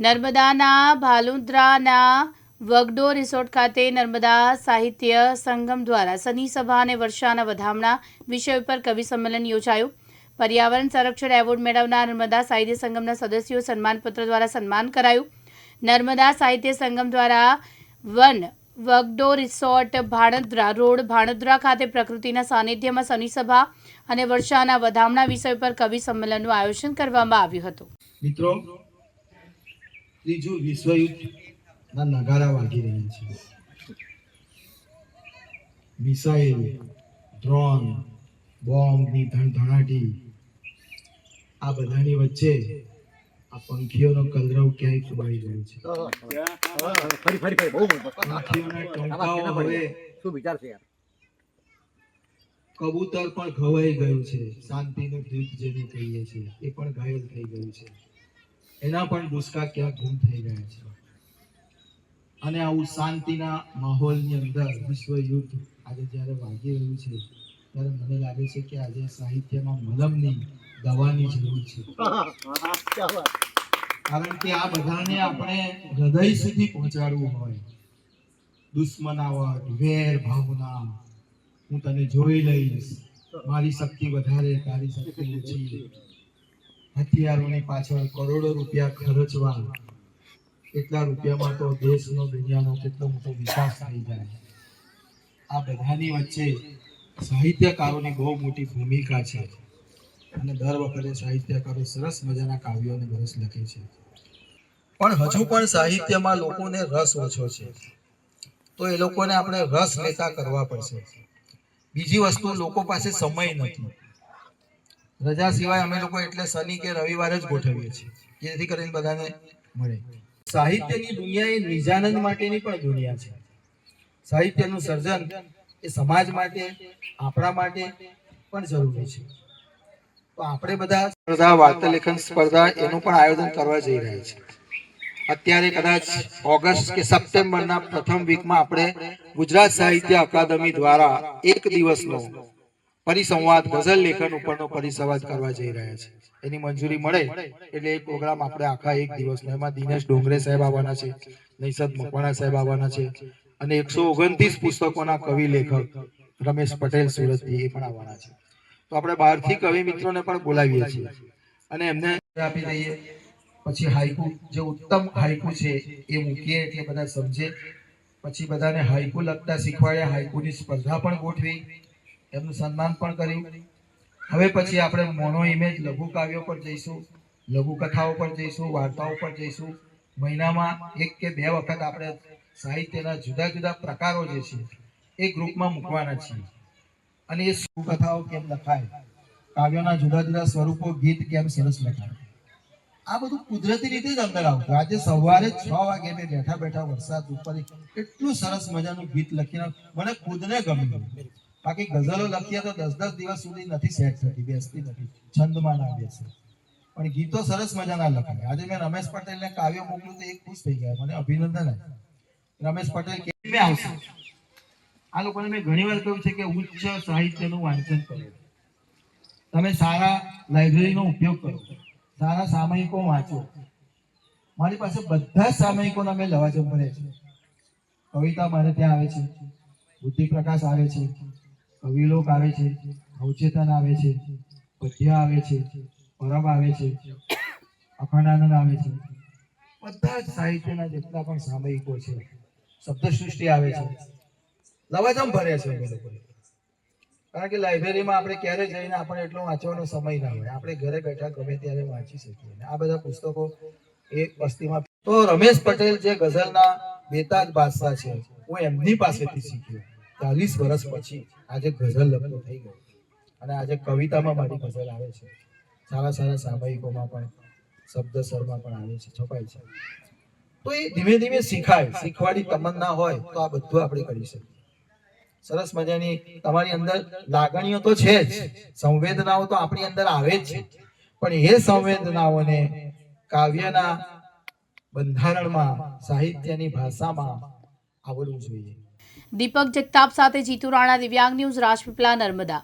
નર્મદાના ભાલુદ્રાના વગડો રિસોર્ટ ખાતે નર્મદા સાહિત્ય સંગમ દ્વારા શનિ સભા અને વર્ષાના વધામણા વિષય ઉપર કવિ સંમેલન યોજાયું. પર્યાવરણ સંરક્ષણ એવોર્ડ મેળવનાર નર્મદા સાહિત્ય સંગમના સદસ્યો સન્માનપત્ર દ્વારા સન્માન કરાયું. નર્મદા સાહિત્ય સંગમ દ્વારા વન વગડો રિસોર્ટ ભાણદ્રા રોડ ભાણદ્રા ખાતે પ્રકૃતિના સાનિધ્યમાં શનિ સભા અને વર્ષાના વધામણા વિષય પર કવિ સંમેલનનું આયોજન કરવામાં આવ્યું હતું. મિત્રો ત્રીજું વિશ્વયુદ્ધના નગારા વાગી રહ્યા છે. મિસાઇલ ડ્રોન બોમ્બની ધણધણાટી આ બધાની વચ્ચે આ પંખીઓનો કલરવ ક્યાંય ખુબાઈ ગયો છે. ફરી ફરી ફરી બહુ પંખીઓના ટંકાઓ હવે શું વિચાર છે કબૂતર પણ ઘવાઈ ગયું છે. શાંતિનું દૂત જેને કહીએ છીએ એ પણ ઘાયલ થઈ ગયું છે. એના પણ ગુસ્કા ક્યાં ગુમ થઈ ગયા છે. અને આવું શાંતિના માહોલની અંદર વિશ્વ યુદ્ધ આજે જ્યારે વાગી રહ્યું છે, ત્યારે મને લાગે છે કે આજે સાહિત્યમાં મલમની દવાની જરૂર છે. કારણ કે આ બધાને આપણે હૃદય સુધી પહોંચાડવું હોય. દુશ્મનાવટ, વેર ભાવના, હું તને જોઈ લઈશ. મારી શક્તિ વધારે, તારી શક્તિ ઓછી. હથિયારોની પાછળ કરોડો રૂપિયા ખર્ચવા એટલા રૂપિયામાં તો દેશનો દુનિયાનો કેટલો મોટો વિકાસ થઈ જાય. આ બધાની વચ્ચે સાહિત્યકારોની બહુ મોટી ભૂમિકા છે. અને દર વખતે સાહિત્યકારો સરસ મજાના કાવ્યો અને રસ લખે છે. પણ હજુ પણ સાહિત્યમાં લોકોને રસ ઓછો છે. તો એ લોકોને આપણે રસ લેતા કરવા પડશે. બીજી વસ્તુ, લોકો પાસે સમય નથી. રજા સિવાય અમે લોકો એટલે શનિ કે રવિવારે જ ગોઠવીએ છીએ, જેથી કરીને બધાને મળે. સાહિત્યની દુનિયા એ નિજાનંદ માટેની પણ દુનિયા છે. સાહિત્યનું સર્જન એ સમાજ માટે, આપણા માટે પણ જરૂરી છે. તો આપણે બધા સ્પર્ધા વાર્તા લેખન સ્પર્ધા એનું પણ આયોજન કરવા જઈ રહ્યા છે અત્યારે કદાચ ઓગસ્ટ કે સપ્ટેમ્બરના પ્રથમ વીકમાં આપણે ગુજરાત સાહિત્ય અકાદમી દ્વારા એક દિવસનો પરિસંવાદ, ગઝલ લેખન ઉપરનો પરિસંવાદ કરવા જઈ રહ્યા છે. એની મંજૂરી મળે એટલે એ પ્રોગ્રામ આપણે આખા એક દિવસનો. એમાં દિનેશ ડોંગરે સાહેબ આવવાના છે નૈસદ મકવાણા સાહેબ આવવાના છે અને એકસો ઓગણત્રીસ પુસ્તકોના કવિ લેખક રમેશ પટેલ સુરતથી એ પણ આવવાના છે. તો આપણે બહારથી કવિ મિત્રોને પણ બોલાવીએ છીએ. અને એમને આપી દઈએ. પછી હાઈકુ જે ઉત્તમ હાઈકુ છે એ મૂકીએ એટલે બધા સમજે. પછી બધાને હાઈકુ લખતા શીખવાડ્યા હાઈકુની સ્પર્ધા પણ ગોઠવી. એમનું સન્માન પણ કર્યું. હવે પછી આપણે મોનો ઇમેજ લઘુ કાવ્યો પર જઈશું, લઘુ કથાઓ પર જઈશું, વાર્તાઓ પર જઈશું. મહિનામાં એક કે બે વખત આપણે સાહિત્યના જુદા જુદા પ્રકારો જે છે, એ ગ્રુપમાં મૂકવાના છીએ. અને એ કથાઓ કેમ લખાય, કાવ્યોના જુદા જુદા સ્વરૂપો, ગીત કેમ સરસ લખાય. આ બધું કુદરતી રીતે જ અંદર આવતું. આજે સવારે છ વાગે મેં બેઠા બેઠા વરસાદ ઉપર એટલું સરસ મજાનું ગીત લખીને મને ખુદને ગમ્યું. બાકી ગઝલો લખીએ તો દસ દસ દિવસ સુધી નથી સેટ થતી, બેસતી નથી, છંદમાં ના બેસે. પણ ગીતો સરસ મજાના લખાય આજે મેં રમેશ પટેલને કાવ્ય મોકલું તો એક ખુશ થઈ ગયા, મને અભિનંદન. રમેશ પટેલ કેવી આવશે. આ લોકોને મેં ઘણી વાર કહ્યું છે કે ઉચ્ચ સાહિત્યનું વાંચન કરો. તમે સારા લાઇબ્રેરીનો ઉપયોગ કરો. સારા સામયિકો વાંચો. મારી પાસે બધા સામયિકોના મેં લવાજમ ભરે છે. કવિતા મારે ત્યાં આવે છે. બુદ્ધિ પ્રકાશ આવે છે. કવિલોક આવે છે, અવચેતન આવે છે પદ્ય આવે છે, પરબ આવે છે, અખંડાનંદ આવે છે. બધા જ સાહિત્યના જેટલા પણ સામયિકો છે, શબ્દસૃષ્ટિ આવે છે. લવાજમ ભરે છે કારણ કે લાઇબ્રેરીમાં આપણે ક્યારે જઈને આપણે એટલો વાંચવાનો સમય ના હોય. આપણે ઘરે બેઠા ગમે ત્યારે વાંચી શકીએ. આ બધા પુસ્તકો એક વસ્તીમાં તો રમેશ પટેલ જે ગઝલના બેતાજ બાદશાહ છે, હું એમની પાસેથી શીખ્યો. ચાલીસ વર્ષ પછી આજે ગઝલ લગ્ન થઈ ગયું. અને આજે કવિતામાં મારી ગઝલ આવે છે. સારા સારા સામયિકોમાં પણ શબ્દસરમાં પણ આવે છે, છપાય છે. તો એ ધીમે ધીમે શીખાય. શીખવાની તમન્ના હોય તો આ બધું આપણે કરી શકીએ. સરસ મજાની તમારી અંદર લાગણીઓ તો છે જ. સંવેદનાઓ તો આપણી અંદર આવે જ છે. પણ એ સંવેદનાઓને કાવ્યના બંધારણમાં, સાહિત્યની ભાષામાં આવડવું જોઈએ. દીપક જગતાપ સાથે જીતુ રાણા દિવ્યાંગ ન્યૂઝ રાજપીપલા નર્મદા